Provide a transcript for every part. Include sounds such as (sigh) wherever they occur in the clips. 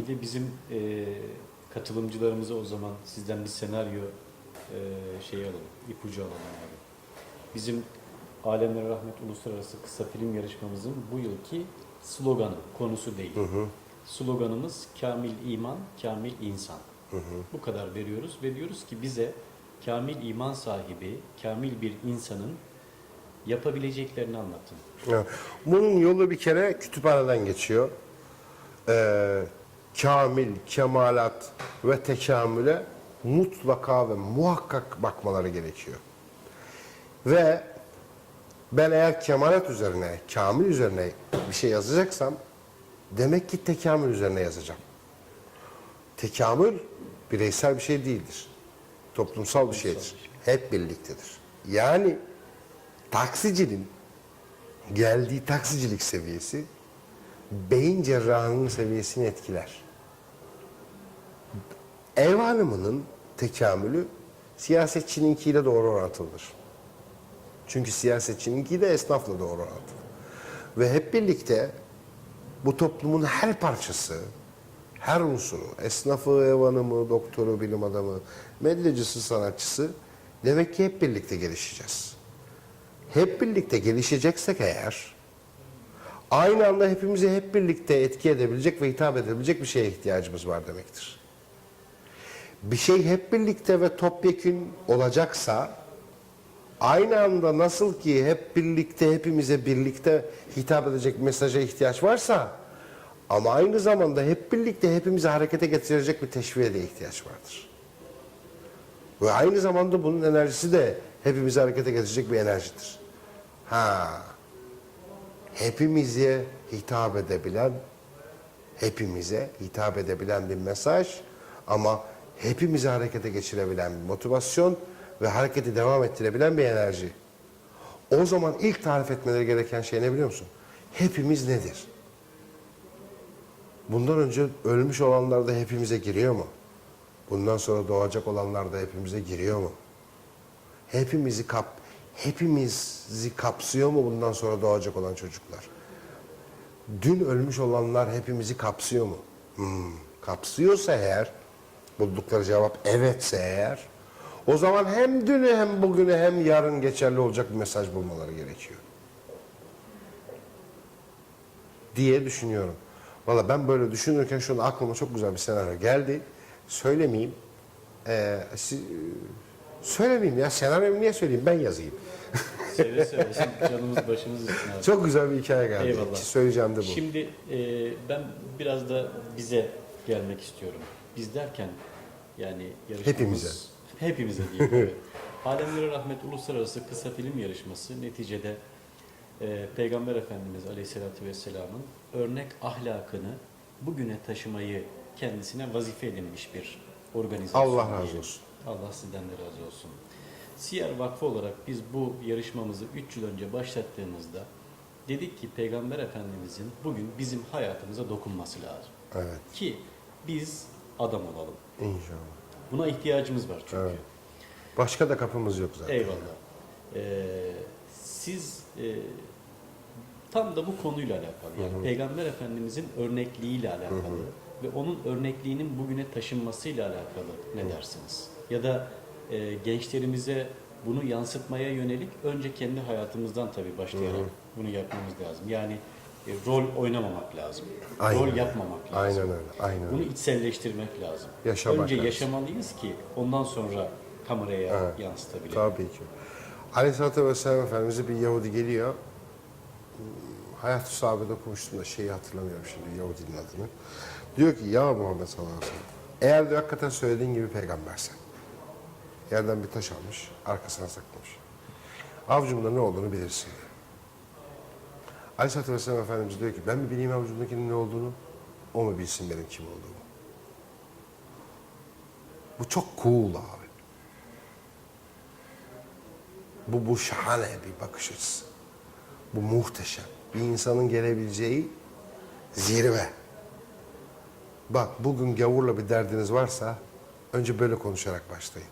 Bir de bizim e, katılımcılarımıza o zaman sizden bir senaryo e, şey alalım, ipucu alalım abi. Bizim Alemlere Rahmet Uluslararası Kısa Film Yarışmamızın bu yılki sloganı, konusu değil. Sloganımız Kamil İman, Kamil İnsan. Bu kadar veriyoruz ve diyoruz ki bize kamil iman sahibi, kamil bir insanın yapabileceklerini anlatın. Evet. Bunun yolu bir kere kütüphaneden geçiyor. Ee, kamil, kemalat ve tekamüle mutlaka ve muhakkak bakmaları gerekiyor. Ve ben eğer kemalat üzerine, kamil üzerine bir şey yazacaksam demek ki tekamül üzerine yazacağım. Tekamül bireysel bir şey değildir. Toplumsal bir şeydir. Hep birliktedir. Yani taksicinin geldiği taksicilik seviyesi beyin cerrahının seviyesini etkiler. Ev hanımının tekamülü siyasetçininkiyle doğru orantılıdır. Çünkü siyasetçininki de esnafla doğru orantılı. Ve hep birlikte bu toplumun her parçası, her unsuru, esnafı, ev hanımı, doktoru, bilim adamı, medyacısı, sanatçısı demek ki hep birlikte gelişeceğiz hep birlikte gelişeceksek eğer aynı anda hepimizi hep birlikte etki edebilecek ve hitap edebilecek bir şeye ihtiyacımız var demektir. Bir şey hep birlikte ve topyekün olacaksa aynı anda nasıl ki hep birlikte hepimize birlikte hitap edecek mesaja ihtiyaç varsa ama aynı zamanda hep birlikte hepimizi harekete getirecek bir teşviğe de ihtiyaç vardır. Ve aynı zamanda bunun enerjisi de hepimizi harekete getirecek bir enerjidir. Ha, hepimize hitap edebilen, hepimize hitap edebilen bir mesaj ama hepimizi harekete geçirebilen bir motivasyon ve hareketi devam ettirebilen bir enerji. O zaman ilk tarif etmeleri gereken şey ne biliyor musun? Hepimiz nedir? Bundan önce ölmüş olanlar da hepimize giriyor mu? Bundan sonra doğacak olanlar da hepimize giriyor mu? Hepimizi kap hepimizi kapsıyor mu bundan sonra doğacak olan çocuklar? Dün ölmüş olanlar hepimizi kapsıyor mu? Hmm, kapsıyorsa eğer buldukları cevap evetse eğer o zaman hem dünü hem bugünü hem yarın geçerli olacak bir mesaj bulmaları gerekiyor. Diye düşünüyorum. Valla ben böyle düşünürken şu an aklıma çok güzel bir senaryo geldi. Söylemeyeyim. Ee, si- söylemeyeyim ya. Senaryomu niye söyleyeyim? Ben yazayım. Seve seve (laughs) şimdi canımız başımız üstüne. abi. Çok güzel bir hikaye geldi. Eyvallah. Ki Söyleyeceğim de bu. Şimdi e, ben biraz da bize gelmek istiyorum. Biz derken yani yarışmamız... Hepimize. Hepimize diyeyim. (laughs) evet. Alemlere Rahmet Uluslararası Kısa Film Yarışması neticede e, Peygamber Efendimiz Aleyhisselatü Vesselam'ın örnek ahlakını bugüne taşımayı kendisine vazife edinmiş bir organizasyon. Allah razı olsun. Allah sizden de razı olsun. Siyer Vakfı olarak biz bu yarışmamızı 3 yıl önce başlattığımızda dedik ki Peygamber Efendimizin bugün bizim hayatımıza dokunması lazım. Evet. Ki biz adam olalım. İnşallah. Buna ihtiyacımız var çünkü. Evet. Başka da kapımız yok zaten. Eyvallah. Ee, siz e, tam da bu konuyla alakalı. Yani Peygamber Efendimizin örnekliğiyle alakalı ve onun örnekliğinin bugüne taşınmasıyla alakalı ne dersiniz? Ya da e, gençlerimize bunu yansıtmaya yönelik önce kendi hayatımızdan tabii başlayarak bunu yapmamız lazım. Yani e, rol oynamamak lazım. Aynen Rol yapmamak lazım. Aynen öyle. Aynen Bunu içselleştirmek lazım. Yaşamak önce lazım. yaşamalıyız ki ondan sonra kameraya Evet. yansıtabilelim. Tabii ki. Aleyhisselatü Vesselam Efendimiz'e bir Yahudi geliyor. Hayat-ı Sahabe'de okumuştum da şeyi hatırlamıyorum şimdi Yahudinin adını. Diyor ki ya Muhammed sallallahu aleyhi ve sellem eğer diyor hakikaten söylediğin gibi peygambersen yerden bir taş almış arkasına saklamış. Avcumda ne olduğunu bilirsin diyor. Aleyhisselatü Vesselam Efendimiz diyor ki ben mi bileyim avucumdakinin ne olduğunu o mu bilsin benim kim olduğumu. Bu çok cool abi. Bu, bu şahane bir bakış açısı. Bu muhteşem. Bir insanın gelebileceği zirve. Bak bugün gavurla bir derdiniz varsa önce böyle konuşarak başlayın.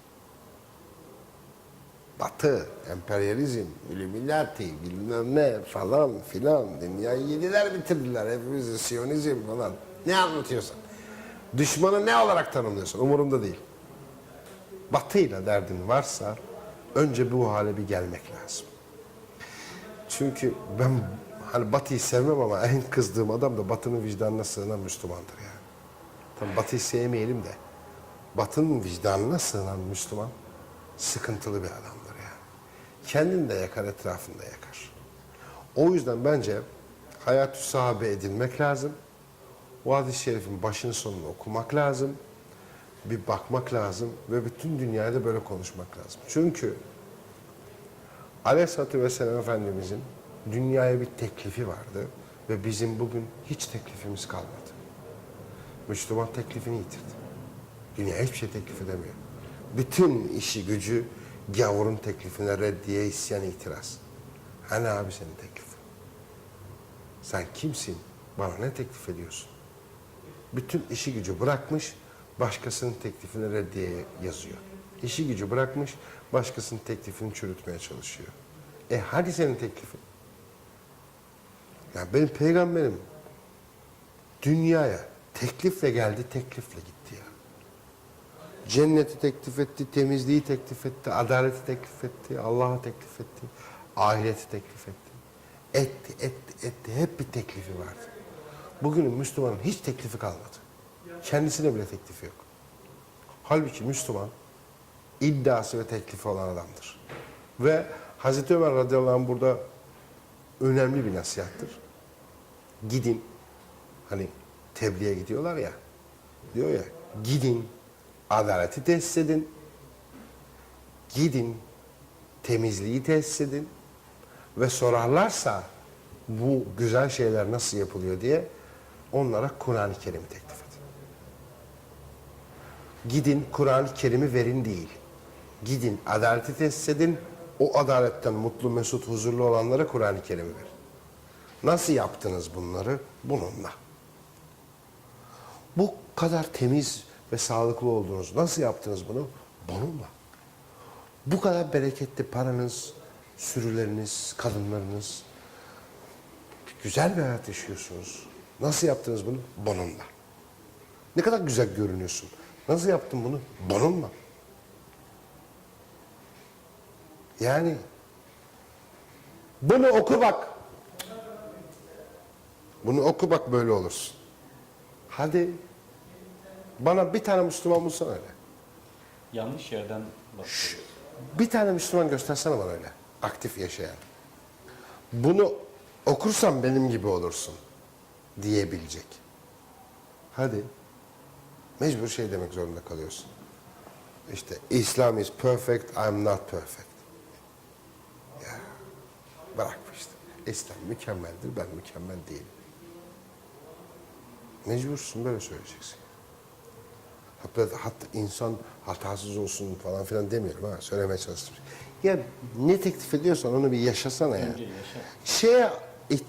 Batı, emperyalizm, illuminati, bilmem ne falan filan. Dünyayı yediler bitirdiler. Hepimizi siyonizm falan. Ne anlatıyorsan. Düşmanı ne olarak tanımlıyorsun? Umurumda değil. Batıyla derdin varsa önce bu hale bir gelmek lazım. Çünkü ben hani Batı'yı sevmem ama en kızdığım adam da Batı'nın vicdanına sığınan Müslümandır yani. Tam Batı'yı sevmeyelim de Batı'nın vicdanına sığınan Müslüman sıkıntılı bir adamdır. Kendini de yakar, etrafını da yakar. O yüzden bence hayatü sahabe edinmek lazım. O hadis-i şerifin başını sonunu okumak lazım. Bir bakmak lazım ve bütün dünyaya da böyle konuşmak lazım. Çünkü Aleyhisselatü Vesselam Efendimizin dünyaya bir teklifi vardı ve bizim bugün hiç teklifimiz kalmadı. Müslüman teklifini yitirdi. Dünya hiçbir şey teklif edemiyor. Bütün işi gücü gavurun teklifine reddiye, isyan, itiraz. Hani abi senin teklifin? Sen kimsin? Bana ne teklif ediyorsun? Bütün işi gücü bırakmış, başkasının teklifine reddiye yazıyor. İşi gücü bırakmış, başkasının teklifini çürütmeye çalışıyor. E hadi senin teklifin? Ya benim peygamberim dünyaya teklifle geldi, teklifle gitti. Cenneti teklif etti, temizliği teklif etti, adaleti teklif etti, Allah'a teklif etti, ahireti teklif etti. Etti, etti, etti. Hep bir teklifi vardı. Bugünün Müslümanın hiç teklifi kalmadı. Kendisine bile teklifi yok. Halbuki Müslüman iddiası ve teklifi olan adamdır. Ve Hazreti Ömer radıyallahu anh burada önemli bir nasihattır. Gidin, hani tebliğe gidiyorlar ya, diyor ya, gidin, adaleti tesis edin, gidin, temizliği tesis edin ve sorarlarsa bu güzel şeyler nasıl yapılıyor diye onlara Kur'an-ı Kerim'i teklif edin. Gidin Kur'an-ı Kerim'i verin değil. Gidin adaleti tesis edin. O adaletten mutlu, mesut, huzurlu olanlara Kur'an-ı Kerim'i verin. Nasıl yaptınız bunları? Bununla. Bu kadar temiz ve sağlıklı oldunuz. Nasıl yaptınız bunu? Bununla. Bu kadar bereketli paranız, sürüleriniz, kadınlarınız, güzel bir hayat yaşıyorsunuz. Nasıl yaptınız bunu? Bununla. Ne kadar güzel görünüyorsun. Nasıl yaptın bunu? Bununla. Yani bunu oku bak. Bunu oku bak böyle olursun. Hadi bana bir tane Müslüman bulsana öyle. Yanlış yerden bakıyoruz. Bir tane Müslüman göstersene bana öyle. Aktif yaşayan. Bunu okursan benim gibi olursun diyebilecek. Hadi. Mecbur şey demek zorunda kalıyorsun. İşte İslam is perfect, I'm not perfect. Ya bırak işte. İslam mükemmeldir, ben mükemmel değilim. Mecbursun böyle söyleyeceksin. Hatta, hatta insan hatasız olsun falan filan demiyorum ha. Söylemeye çalıştım. Ya ne teklif ediyorsan onu bir yaşasana ya. Yaşa. Şeye it-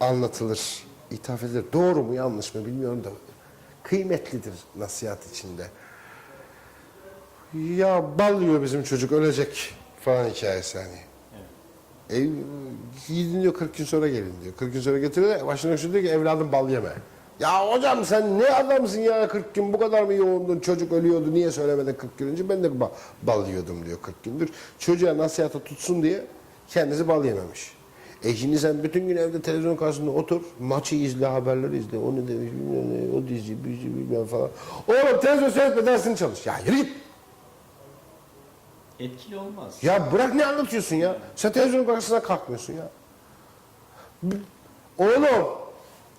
anlatılır, ithaf edilir. Doğru mu yanlış mı bilmiyorum da kıymetlidir nasihat içinde. Ya bal yiyor bizim çocuk ölecek falan hikayesi hani. E, gidin diyor 40 gün sonra gelin diyor. 40 gün sonra getiriyor başına şu diyor ki evladım bal yeme. Ya hocam sen ne adamsın ya 40 gün bu kadar mı yoğundun çocuk ölüyordu niye söylemedin 40 gün önce ben de ba- bal yiyordum diyor 40 gündür. Çocuğa nasihata tutsun diye kendisi bal yememiş. E şimdi sen bütün gün evde televizyon karşısında otur, maçı izle, haberleri izle, onu demiş, bilmem ne, o dizi, bizi bilmem falan. Oğlum televizyon seyretme dersini çalış. Ya yürü git. Etkili olmaz. Ya bırak ne anlatıyorsun ya? Sen televizyon karşısına kalkmıyorsun ya. Oğlum,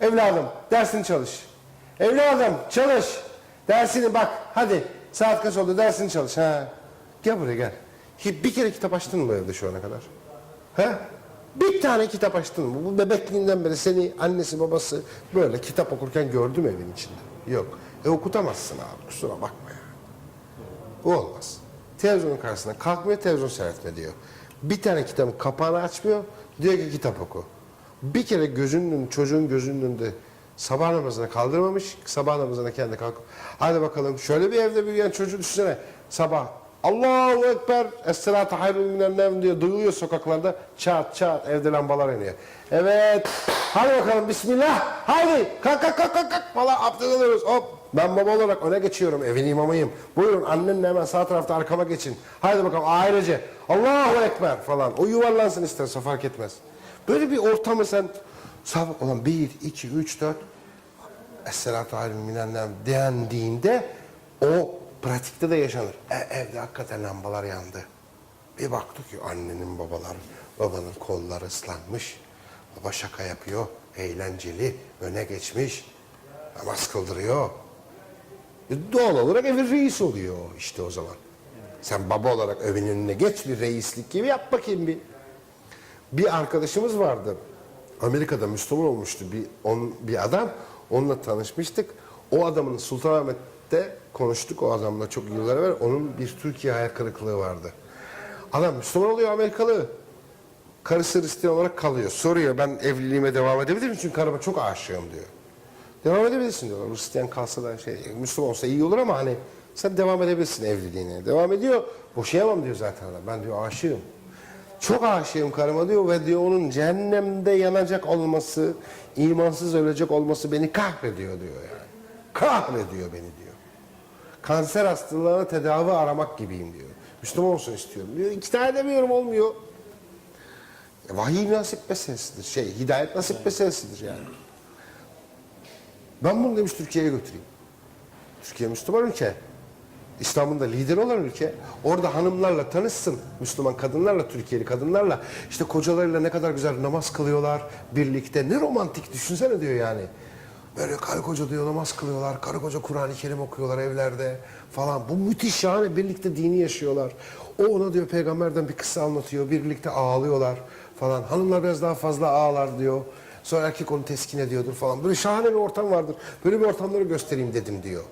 evladım dersini çalış. Evladım çalış. Dersini bak hadi saat kaç oldu dersini çalış. Ha. Gel buraya gel. Bir kere kitap açtın mı evde şu ana kadar? He? Bir tane kitap açtın mı? Bu bebekliğinden beri seni annesi babası böyle kitap okurken gördü mü evin içinde? Yok. E okutamazsın abi kusura bakma ya. Bu olmaz. Televizyonun karşısına kalkmıyor, televizyon seyretme diyor. Bir tane kitabın kapağını açmıyor, diyor ki kitap oku. Bir kere gözünün, çocuğun gözünün önünde sabah namazına kaldırmamış, sabah namazına kendi kalkıp, hadi bakalım şöyle bir evde büyüyen çocuğu düşünsene, sabah Allahu Ekber, Es-salatu hayrun minen nevm diyor, duyuluyor sokaklarda, çat çat evde lambalar yanıyor. Evet, hadi bakalım Bismillah, hadi kalk kalk kalk kalk, kalk falan abdest alıyoruz, hop Ben baba olarak öne geçiyorum, evin imamıyım. Buyurun annenle hemen sağ tarafta arkama geçin. Haydi bakalım ailece. Allahu Ekber falan. O yuvarlansın isterse fark etmez. Böyle bir ortamı sen sabah olan bir, iki, üç, dört Esselatu aleyhi minennem dendiğinde o pratikte de yaşanır. E, evde hakikaten lambalar yandı. Bir baktık ki annenin babalar, babanın kolları ıslanmış. Baba şaka yapıyor, eğlenceli, öne geçmiş. Namaz kıldırıyor. E, doğal olarak evin reisi oluyor işte o zaman. Sen baba olarak evin önüne geç bir reislik gibi yap bakayım bir. Bir arkadaşımız vardı. Amerika'da Müslüman olmuştu bir on, bir adam. Onunla tanışmıştık. O adamın Sultanahmet'te konuştuk o adamla çok yıllar evvel. Onun bir Türkiye hayal kırıklığı vardı. Adam Müslüman oluyor Amerikalı. Karısı Hristiyan olarak kalıyor. Soruyor ben evliliğime devam edebilir miyim? Çünkü karıma çok aşığım diyor. Devam edebilirsin diyorlar. Hristiyan kalsa da şey, Müslüman olsa iyi olur ama hani sen devam edebilirsin evliliğine. Devam ediyor. Boşayamam diyor zaten adam. Ben diyor aşığım. Çok aşığım karıma diyor ve diyor onun cehennemde yanacak olması, imansız ölecek olması beni kahrediyor diyor yani. Kahrediyor beni diyor. Kanser hastalığına tedavi aramak gibiyim diyor. Müslüman olsun istiyorum diyor. İkna edemiyorum olmuyor. E, Vahiy nasip meselesidir. Şey, hidayet nasip meselesidir yani. Ben bunu demiş Türkiye'ye götüreyim. Türkiye Müslüman ülke. İslam'ın da lideri olan ülke. Orada hanımlarla tanışsın. Müslüman kadınlarla, Türkiye'li kadınlarla. işte kocalarıyla ne kadar güzel namaz kılıyorlar birlikte. Ne romantik düşünsene diyor yani. Böyle karı koca diyor namaz kılıyorlar. Karı koca Kur'an-ı Kerim okuyorlar evlerde falan. Bu müthiş şahane. Birlikte dini yaşıyorlar. O ona diyor peygamberden bir kıssa anlatıyor. Birlikte ağlıyorlar falan. Hanımlar biraz daha fazla ağlar diyor. Sonra erkek onu teskin ediyordur falan. Böyle şahane bir ortam vardır. Böyle bir ortamları göstereyim dedim diyor.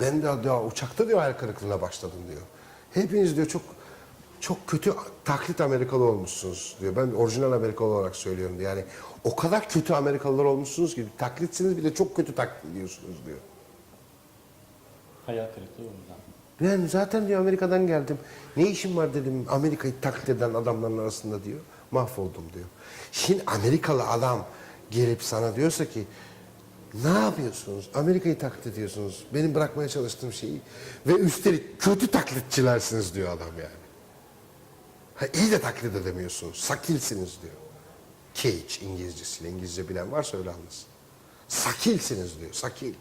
Ben de diyor, uçakta diyor hayal kırıklığına başladım diyor. Hepiniz diyor çok çok kötü taklit Amerikalı olmuşsunuz diyor. Ben orijinal Amerikalı olarak söylüyorum diyor. Yani o kadar kötü Amerikalılar olmuşsunuz ki taklitsiniz bir de çok kötü taklit ediyorsunuz diyor. Hayal kırıklığı ondan. Ben zaten diyor Amerika'dan geldim. Ne işim var dedim Amerika'yı taklit eden adamların arasında diyor. Mahvoldum diyor. Şimdi Amerikalı adam gelip sana diyorsa ki ne yapıyorsunuz? Amerika'yı taklit ediyorsunuz. Benim bırakmaya çalıştığım şeyi. Ve üstelik kötü taklitçilersiniz diyor adam yani. Ha, iyi de taklit edemiyorsunuz. Sakilsiniz diyor. Cage İngilizcesiyle. İngilizce bilen varsa öyle anlasın. Sakilsiniz diyor. Sakil.